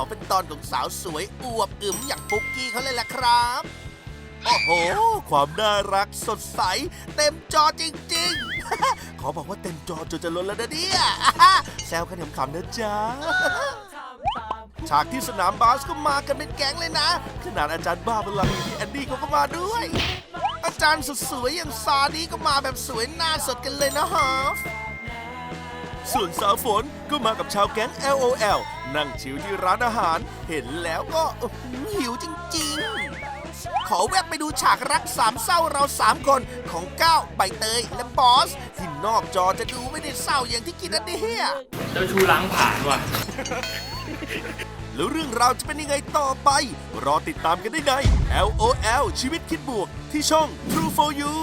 อเป็นตอนของสาวสวยอวบอึมอย่างปุ๊กกี้เขาเลยแหละครับ โอ้โห ความน่ารักสดใส เต็มจอจริง ๆ ขอบอกว่าเต็มจอจนจะล้นแล้วนะเนี่ยแซวกันขำๆนะจ๊ะฉากที่สนามบาสก็มากันเป็นแก๊งเลยนะ ขนาดอาจารย์บ้าพลังอย่างที่แอนดี้เขาก็มาด้วย อาจารย์สุดสวยอย่างซานี้ก็มาแบบสวยหน้าสดกันเลยนะฮะ ส่วนสาวฝนก็มากับชาวแก๊ง LOL นั่งชิวที่ร้านอาหาร เห็นแล้วก็อื้อหือหิวจริงๆ ขอแวะไปดูฉากรักสามเศร้าเราสามคนของก้าวใบเตยและบอส ที่นอกจอจะดูไม่ได้เศร้าอย่างที่คิดนะเนี่ยเจ้าชูล้างผ่านว่ะ แล้วเรื่องราวจะเป็นยังไงต่อไป รอติดตามกันได้ใน LOL ชีวิตคิดบวกที่ช่อง True for You